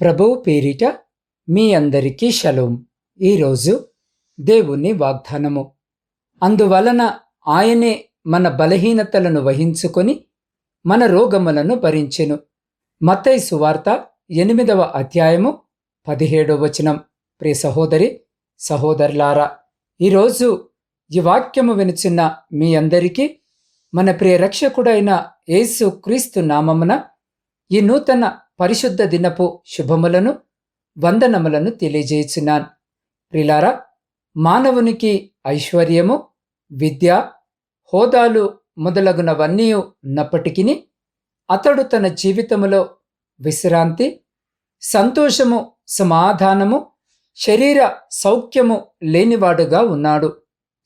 ప్రభువు పేరిట మీ అందరికీ షలోం. ఈరోజు దేవుని వాగ్దానము. అందువలన ఆయనే మన బలహీనతలను వహించుకొని మన రోగములను భరించెను. మతై సువార్త ఎనిమిదవ అధ్యాయము పదిహేడవ వచనం. ప్రియ సహోదరి సహోదరులారా ఈరోజు ఈ వాక్యము వినుచున్న మీ అందరికీ మన ప్రియ రక్షకుడైన యేసు క్రీస్తు నామమున ఈ నూతన పరిశుద్ధ దినపు శుభములను వందనములను తెలియజేయుచున్నాను. ప్రిలారా మానవునికి ఐశ్వర్యము విద్య హోదాలు మొదలగునవన్నీ ఉన్నప్పటికీ అతడు తన జీవితములో విశ్రాంతి సంతోషము సమాధానము శరీర సౌఖ్యము లేనివాడుగా ఉన్నాడు.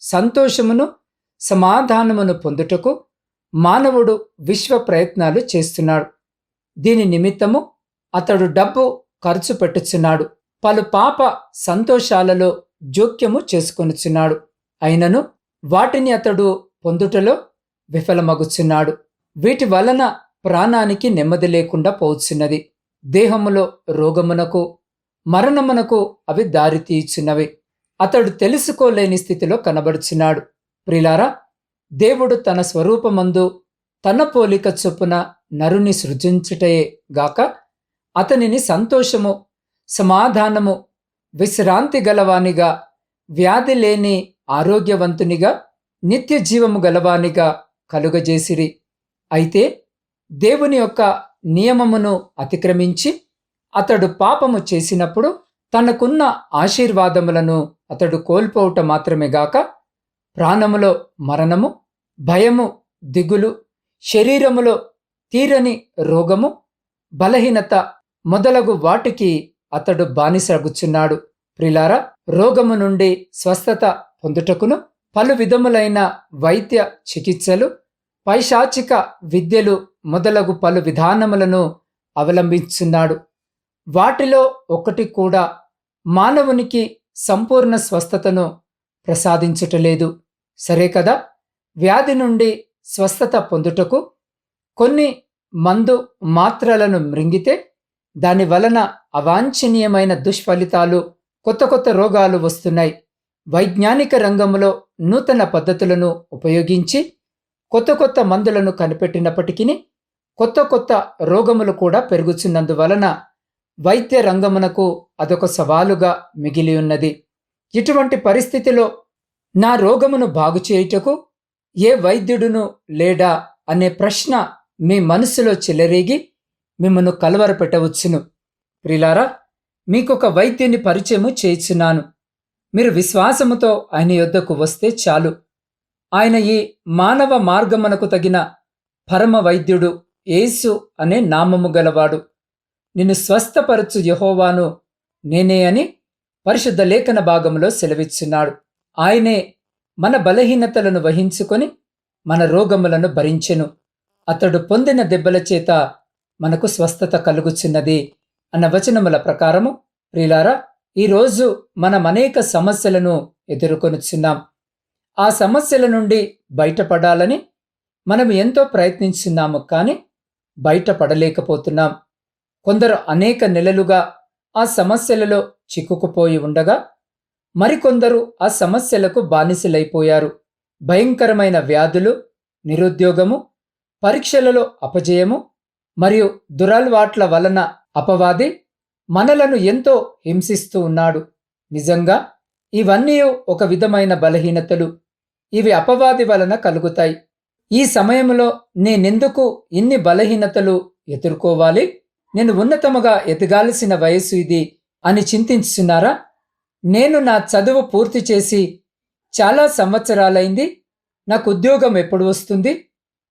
సంతోషమును సమాధానమును పొందుటకు మానవుడు విశ్వ ప్రయత్నాలు చేస్తున్నాడు. దీని నిమిత్తము అతడు డబ్బు ఖర్చు పెట్టుచున్నాడు. పలు పాప సంతోషాలలో జోక్యము చేసుకొనుచున్నాడు. అయినను వాటిని అతడు పొందుటలో విఫలమగుచున్నాడు. వీటి వలన ప్రాణానికి నెమ్మది లేకుండా పోచున్నది. దేహములో రోగమునకు మరణమునకు అవి దారితీయుచున్నవి అతడు తెలుసుకోలేని స్థితిలో కనబడుచున్నాడు. ప్రిలారా దేవుడు తన స్వరూపమందు తన పోలిక చొప్పున నరుని సృజించుటయే గాక అతనిని సంతోషము సమాధానము విశ్రాంతి గలవానిగా వ్యాధి లేని ఆరోగ్యవంతునిగా నిత్య జీవము గలవానిగా కలుగజేసిరి. అయితే దేవుని యొక్క నియమమును అతిక్రమించి అతడు పాపము చేసినప్పుడు తనకున్న ఆశీర్వాదములను అతడు కోల్పోవుట మాత్రమే గాక ప్రాణములో మరణము భయము దిగులు శరీరములో తీరని రోగము బలహీనత మొదలగు వాటికి అతడు బానిసగుచున్నాడు ప్రిలారా రోగము నుండి స్వస్థత పొందుటకును పలు విధములైన వైద్య చికిత్సలు పైశాచిక విద్యలు మొదలగు పలు విధానములను అవలంబించున్నాడు వాటిలో ఒకటి కూడా మానవునికి సంపూర్ణ స్వస్థతను ప్రసాదించుటలేదు. సరే కదా? వ్యాధి నుండి స్వస్థత పొందుటకు కొన్ని మందు మాత్రలను మృంగితే దాని వలన అవాంఛనీయమైన దుష్ఫలితాలు కొత్త కొత్త రోగాలు వస్తున్నాయి. వైజ్ఞానిక రంగంలో నూతన పద్ధతులను ఉపయోగించి కొత్త కొత్త మందులను కనిపెట్టినప్పటికీ కొత్త కొత్త రోగములు కూడా పెరుగుచున్నందువలన వైద్య రంగమునకు అదొక సవాలుగా మిగిలి ఉన్నది. ఇటువంటి పరిస్థితిలో నా రోగమును బాగు చేయుటకు ఏ వైద్యుడును లేడా అనే ప్రశ్న మీ మనసులో చెలరేగి మిమ్మను కలవరపెట్టవచ్చును. ప్రిలారా మీకొక వైద్యుని పరిచయము చేయించున్నాను. మీరు విశ్వాసముతో ఆయన యొద్దకు వస్తే చాలు. ఆయన ఈ మానవ మార్గమునకు తగిన పరమ వైద్యుడు యేసు అనే నామము గలవాడు. నిన్ను స్వస్థపరచు యహోవాను నేనే అని పరిశుద్ధ లేఖన భాగంలో సెలవిచ్చున్నాడు. ఆయనే మన బలహీనతలను వహించుకొని మన రోగములను భరించెను. అతడు పొందిన దెబ్బల చేత మనకు స్వస్థత కలుగుచున్నది అన్న వచనముల ప్రకారము ప్రిలారా ఈరోజు మనం అనేక సమస్యలను ఎదుర్కొనుచున్నాం. ఆ సమస్యల నుండి బయటపడాలని మనం ఎంతో ప్రయత్నించున్నాము కానీ బయటపడలేకపోతున్నాం. కొందరు అనేక నెలలుగా ఆ సమస్యలలో చిక్కుకుపోయి ఉండగా మరికొందరు ఆ సమస్యలకు బానిసలైపోయారు. భయంకరమైన వ్యాధులు నిరుద్యోగము పరీక్షలలో అపజయము మరియు దురల్వాట్ల వలన అపవాది మనలను ఎంతో హింసిస్తూ ఉన్నాడు. నిజంగా ఇవన్నీ ఒక విధమైన బలహీనతలు. ఇవి అపవాది వలన కలుగుతాయి. ఈ సమయంలో నేనెందుకు ఇన్ని బలహీనతలు ఎదుర్కోవాలి? నేను ఉన్నతముగా ఎదగాల్సిన వయస్సు ఇది అని చింతించున్నారా? నేను నా చదువు పూర్తి చేసి చాలా సంవత్సరాలైంది. నాకు ఉద్యోగం ఎప్పుడు వస్తుంది?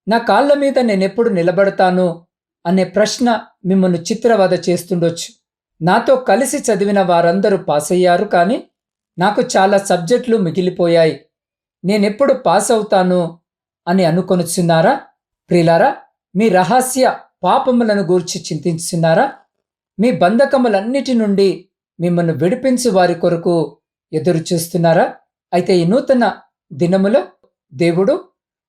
నా కాళ్ళ మీద నేనెప్పుడు నిలబడతాను? అనే ప్రశ్న మిమ్మల్ని చిత్రవద చేస్తుండొచ్చు. నాతో కలిసి చదివిన వారందరూ పాస్ అయ్యారు కానీ నాకు చాలా సబ్జెక్టులు మిగిలిపోయాయి. నేనెప్పుడు పాస్ అవుతాను అని అనుకొనుచున్నారా? ప్రిలారా మీ రహస్య పాపములను గూర్చి చింతించున్నారా మీ బంధకములన్నిటి నుండి మిమ్మల్ని విడిపించు వారి కొరకు ఎదురు చూస్తున్నారా అయితే ఈ నూతన దినములో దేవుడు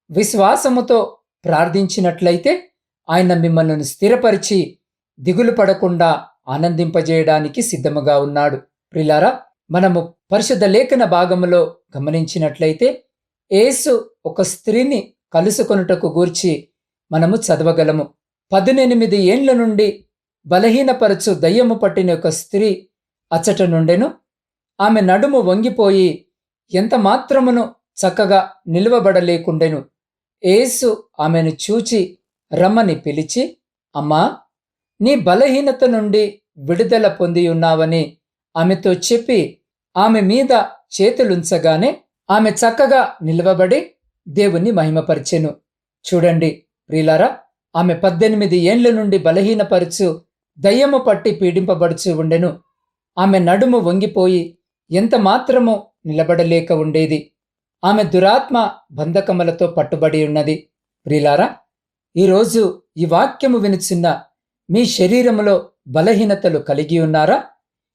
విశ్వాసముతో ప్రార్థించినట్లయితే ఆయన మిమ్మల్ని స్థిరపరిచి దిగులు పడకుండా ఆనందింపజేయడానికి సిద్ధముగా ఉన్నాడు. ప్రిలారా మనము పరిశుద్ధ లేఖన భాగములో గమనించినట్లయితే యేసు ఒక స్త్రీని కలుసుకొనుటకు గూర్చి మనము చదవగలము. పదునెనిమిది ఏండ్ల నుండి బలహీనపరచు దయ్యము పట్టిన ఒక స్త్రీ అచ్చట నుండెను. ఆమె నడుము వంగిపోయి ఎంత మాత్రమును చక్కగా నిలువబడలేకుండెను. ఏసు ఆమెను చూచి రమ్మని పిలిచి అమ్మా నీ బలహీనత నుండి విడుదల పొంది ఉన్నావని ఆమెతో చెప్పి ఆమె మీద చేతులుంచగానే ఆమె చక్కగా నిలవబడి దేవుణ్ణి మహిమపరిచెను. చూడండి ప్రిలారా ఆమె పద్దెనిమిది ఏండ్ల నుండి బలహీనపరచు దయ్యము పట్టి పీడింపబడుచు ఉండెను. ఆమె నడుము వంగిపోయి ఎంత మాత్రమో నిలబడలేక ఉండేది. ఆమె దురాత్మ బంధకములతో పట్టుబడి ఉన్నది. ప్రిలారా ఈరోజు ఈ వాక్యము వినుచున్న మీ శరీరములో బలహీనతలు కలిగి ఉన్నారా?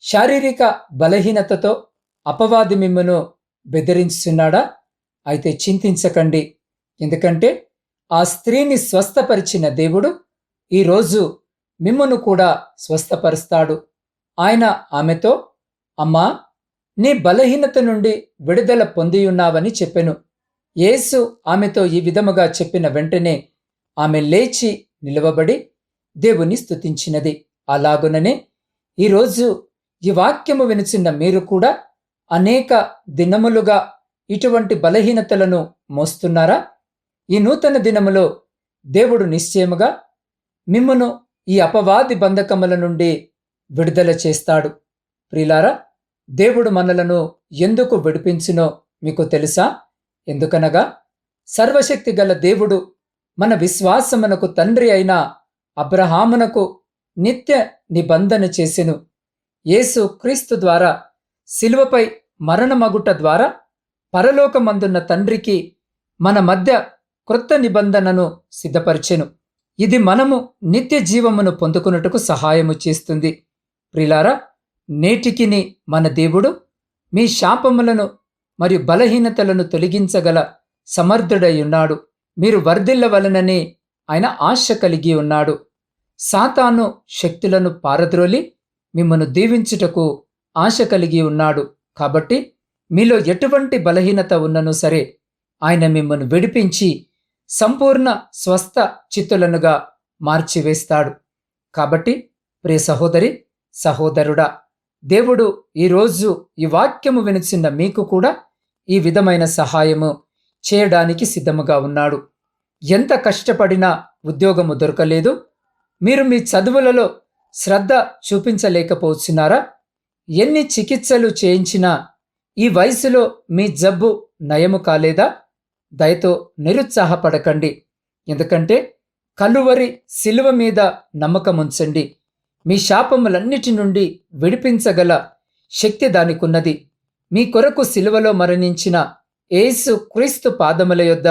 శారీరక బలహీనతతో అపవాది మిమ్మును బెదిరించున్నాడా అయితే చింతించకండి. ఎందుకంటే ఆ స్త్రీని స్వస్థపరిచిన దేవుడు ఈరోజు మిమ్మును కూడా స్వస్థపరుస్తాడు. ఆయన ఆమెతో అమ్మా నీ బలహీనత నుండి విడుదల పొందియున్నావని చెప్పెను. యేసు ఆమెతో ఈ విధముగా చెప్పిన వెంటనే ఆమె లేచి నిలవబడి దేవుని స్తుతించినది. అలాగుననే ఈరోజు ఈ వాక్యము వినిచిన మీరు కూడా అనేక దినములుగా ఇటువంటి బలహీనతలను మోస్తున్నారా? ఈ నూతన దినములో దేవుడు నిశ్చయముగా మిమ్మను ఈ అపవాది బంధకముల నుండి విడుదల చేస్తాడు. ప్రిలారా దేవుడు మనలను ఎందుకు విడిపించినో మీకు తెలుసా? ఎందుకనగా సర్వశక్తి గల దేవుడు మన విశ్వాసమునకు తండ్రి అయిన అబ్రహామునకు నిత్య నిబంధన చేసెను. యేసు క్రీస్తు ద్వారా శిలువపై మరణమగుట ద్వారా పరలోకమందున్న తండ్రికి మన మధ్య క్రొత్త నిబంధనను సిద్ధపరిచెను. ఇది మనము నిత్య జీవమును పొందుకున్నట్టుకు సహాయము చేస్తుంది. ప్రిలారా నేటికిని మన దేవుడు మీ శాపములను మరియు బలహీనతలను తొలగించగల సమర్థుడై ఉన్నాడు. మీరు వర్ధిల్లవలనని ఆయన ఆశ కలిగి ఉన్నాడు. సాతాను శక్తులను పారద్రోలి మిమ్మను దీవించుటకు ఆశ కలిగి ఉన్నాడు. కాబట్టి మీలో ఎటువంటి బలహీనత ఉన్ననూ సరే ఆయన మిమ్మను విడిపించి సంపూర్ణ స్వస్థ చిత్తులనుగా మార్చివేస్తాడు. కాబట్టి ప్రియ సహోదరి సహోదరుడా దేవుడు ఈరోజు ఈ వాక్యము వినిచిన్న మీకు కూడా ఈ విధమైన సహాయము చేయడానికి సిద్ధముగా ఉన్నాడు. ఎంత కష్టపడినా ఉద్యోగము దొరకలేదు. మీరు మీ చదువులలో శ్రద్ధ చూపించలేకపోతున్నారా? ఎన్ని చికిత్సలు చేయించినా ఈ వయసులో మీ జబ్బు నయము కాలేదా? దయతో నిరుత్సాహపడకండి. ఎందుకంటే కలువరి శిలువ మీద నమ్మకముంచండి. మీ శాపములన్నిటి నుండి విడిపించగల శక్తి దానికున్నది. మీ కొరకు శిలువలో మరణించిన ఏసు క్రీస్తు పాదముల యొద్ద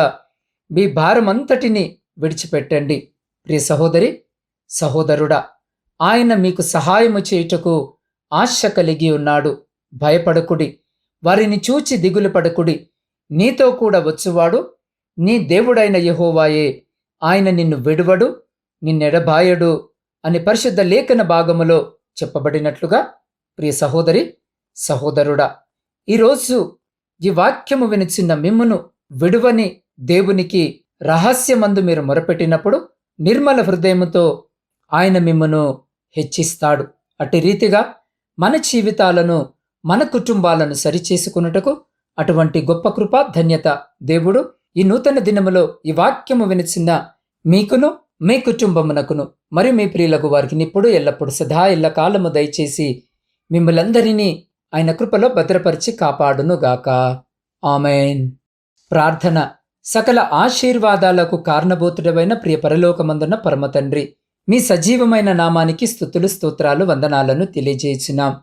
మీ భారమంతటిని విడిచిపెట్టండి. ప్రియ సహోదరి సహోదరుడా ఆయన మీకు సహాయము చేయుటకు ఆశ కలిగి ఉన్నాడు. భయపడకుడి. వారిని చూచి దిగులు పడకుడి. నీతో కూడా వచ్చువాడు. నీ దేవుడైన యహోవాయే ఆయన నిన్ను విడువడు నిన్నెడబాయడు అని పరిశుద్ధ లేఖన భాగములో చెప్పబడినట్లుగా ప్రియ సహోదరి సహోదరుడా ఈరోజు ఈ వాక్యము వినిచిన మిమ్మును విడువని దేవునికి రహస్యమందు మీరు మొరపెట్టినప్పుడు నిర్మల హృదయముతో ఆయన మిమ్మను హెచ్చిస్తాడు. అట్టి రీతిగా మన జీవితాలను మన కుటుంబాలను సరిచేసుకున్నటకు అటువంటి గొప్ప కృప ధన్యత దేవుడు ఈ నూతన దినములో ఈ వాక్యము వినిచిన మీకును మీ కుటుంబమునకును మరియు మీ ప్రియులకు వారికి ఇప్పుడు ఎల్లప్పుడు సదా ఎల్ల కాలము దయచేసి మిమ్మలందరినీ ఆయన కృపలో భద్రపరిచి కాపాడునుగాక. ఆమెన్. ప్రార్థన. సకల ఆశీర్వాదాలకు కారణభూతుడమైన ప్రియ పరలోకమందున్న పరమతండ్రి మీ సజీవమైన నామానికి స్థుతులు స్తోత్రాలు వందనాలను తెలియజేసినాం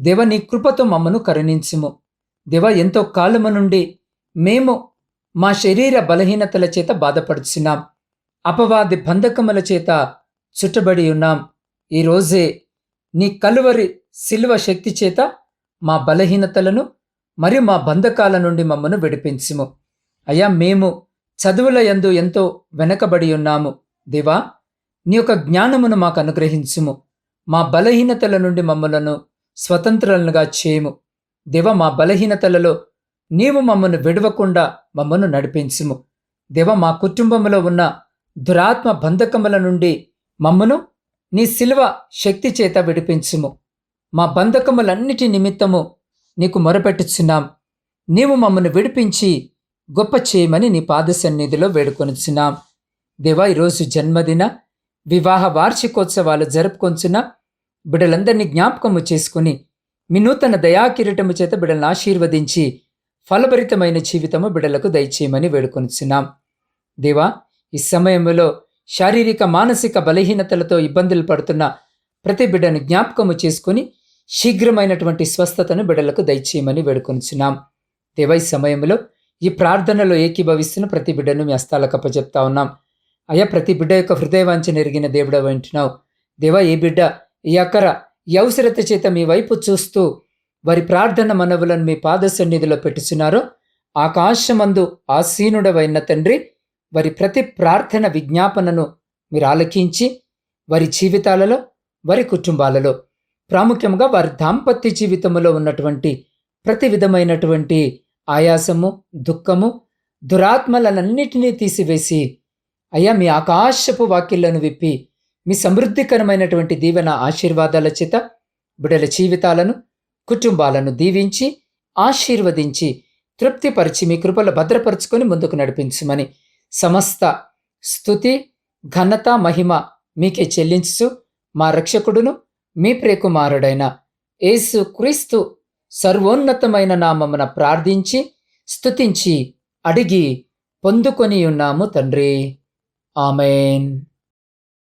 దేవ నీ కృపతో మమ్మను కరుణించుము. దేవ ఎంతో కాలము నుండి మేము మా శరీర బలహీనతల చేత బాధపడుచున్నాం. అపవాది బంధకముల చేత చుట్టబడి ఉన్నాం. ఈరోజే నీ కలువరి శిల్వ శక్తి చేత మా బలహీనతలను మరియు మా బంధకాల నుండి మమ్మను విడిపించుము. అయ్యా మేము చదువుల యందు ఎంతో వెనకబడి ఉన్నాము. దేవా నీ యొక్క జ్ఞానమును మాకు అనుగ్రహించుము. మా బలహీనతల నుండి మమ్మలను స్వతంత్రులుగా చేయము. దేవ మా బలహీనతలలో నీవు మమ్మను విడవకుండా మమ్మను నడిపించుము. దేవ మా కుటుంబంలో ఉన్న దురాత్మ బంధకముల నుండి మమ్మను నీ శిలువ శక్తి చేత విడిపించుము. మా బంధకములన్నిటి నిమిత్తము నీకు మొరపెట్టుచున్నాం. నీవు మమ్మను విడిపించి గొప్ప చేయమని నీ పాద సన్నిధిలో వేడుకొనుచున్నాం. దేవా ఈరోజు జన్మదిన వివాహ వార్షికోత్సవాలు జరుపుకొంచున్న బిడ్డలందరినీ జ్ఞాపకము చేసుకుని మీ నూతన దయాకిరీటము చేత బిడ్డలను ఆశీర్వదించి ఫలభరితమైన జీవితము బిడ్డలకు దయచేయమని వేడుకొనిచున్నాం. దేవా ఈ సమయంలో శారీరక మానసిక బలహీనతలతో ఇబ్బందులు పడుతున్న ప్రతి బిడ్డను జ్ఞాపకము చేసుకుని శీఘ్రమైనటువంటి స్వస్థతను బిడలకు దయచేయమని వేడుకొనిచున్నాం. దేవై సమయంలో ఈ ప్రార్థనలో ఏకీభవిస్తున్న ప్రతి బిడ్డను మీ హస్తాలకు అప్పచెప్తా ఉన్నాం. అయ్యా ప్రతి బిడ్డ యొక్క హృదయవాంఛన ఎరిగిన దేవుడ వింటున్నావు దేవా ఏ బిడ్డ ఈ అక్కర ఈ అవసరత చేత మీ వైపు చూస్తూ వారి ప్రార్థన మనవులను మీ పాద సన్నిధిలో పెట్టుచున్నారో ఆకాశమందు ఆసీనుడవైన తండ్రి వారి ప్రతి ప్రార్థన విజ్ఞాపనను మీరు ఆలకించి వారి జీవితాలలో వారి కుటుంబాలలో ప్రాముఖ్యంగా వారి దాంపత్య జీవితంలో ఉన్నటువంటి ప్రతి విధమైనటువంటి ఆయాసము దుఃఖము దురాత్మలనన్నిటినీ తీసివేసి అయ్యా మీ ఆకాశపు వాక్యలను విప్పి మీ సమృద్ధికరమైనటువంటి దీవెన ఆశీర్వాదాల చేత బిడల జీవితాలను కుటుంబాలను దీవించి ఆశీర్వదించి తృప్తిపరిచి మీ కృపలు భద్రపరుచుకొని ముందుకు నడిపించమని సమస్త స్థుతి ఘనత మహిమ మీకే చెల్లించు మా రక్షకుడును మీ ప్రియకుమారుడైన యేసు క్రీస్తు సర్వోన్నతమైన నామమున ప్రార్థించి స్తుతించి అడిగి పొందుకొని ఉన్నాము తండ్రి. ఆమెన్.